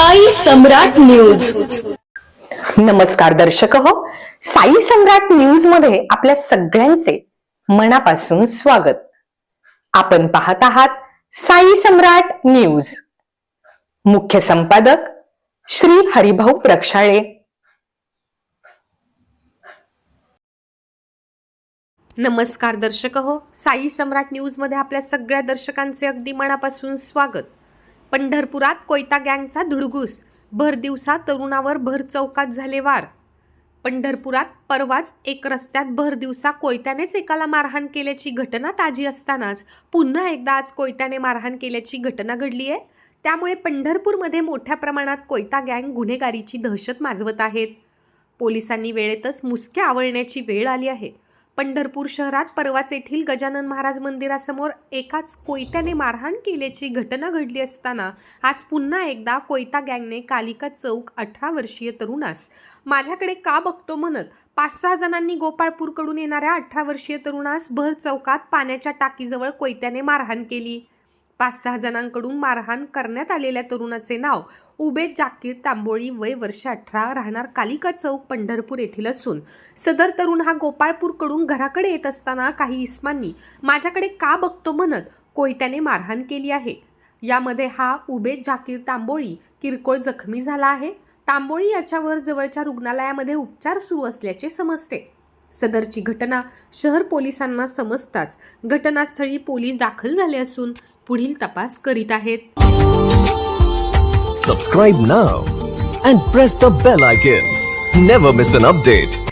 साई सम्राट news. नमस्कार दर्शक हो. साई सम्राट न्यूजमध्ये आपल्या सगळ्यांचे मनापासून स्वागत. आपण पाहत आहात साई सम्राट न्यूज. मुख्य संपादक श्री हरिभाऊ प्रक्षाळे. नमस्कार दर्शक हो. साई सम्राट न्यूजमध्ये आपल्या सगळ्या दर्शकांचे अगदी मनापासून स्वागत. पंढरपुरात कोयता गँगचा धुडगूस भर दिवसा तरुणावर भर चौकात झाले वार. पंढरपुरात परवाच एक रस्त्यात भर दिवसा कोयत्यानेच एकाला मारहाण केल्याची घटना ताजी असतानाच पुन्हा एकदा आज कोयत्याने मारहाण केल्याची घटना घडली आहे. त्यामुळे पंढरपूरमध्ये मोठ्या प्रमाणात कोयता गँग गुन्हेगारीची दहशत माजवत आहेत. पोलिसांनी वेळेतच मुसक्या आवळण्याची वेळ आली आहे. पंढरपूर शहरात परवाच येथील गजानन महाराज मंदिरासमोर एकाच कोयत्याने मारहाण केल्याची घटना घडली असताना आज पुन्हा एकदा कोयता गँगने कालिका चौक अठरा वर्षीय तरुणास माझ्याकडे का बघतो म्हणत पाच सहा जणांनी गोपाळपूरकडून येणाऱ्या अठरा वर्षीय तरुणास भर चौकात पाण्याच्या टाकीजवळ कोयत्याने मारहाण केली. पाच सहा जणांकडून मारहाण करण्यात आलेल्या तरुणाचे नाव उबेद जाकीर तांबोळी वय वर्ष अठरा राहणार कालिका चौक पंढरपूर येथील असून. सदर तरुण हा गोपाळपूरकडून घराकडे येत असताना काही इस्मांनी माझ्याकडे का बघतो म्हणत कोयत्याने मारहाण केली आहे. यामध्ये हा उबेद जाकीर तांबोळी किरकोळ जखमी झाला आहे. तांबोळी याच्यावर जवळच्या रुग्णालयामध्ये उपचार सुरू असल्याचे समजते. सदरची घटना शहर पोलिसांना समजताच घटनास्थळी पोलीस दाखल झाले असून पुढील तपास करीत आहेत. Subscribe now and press the bell icon never miss an update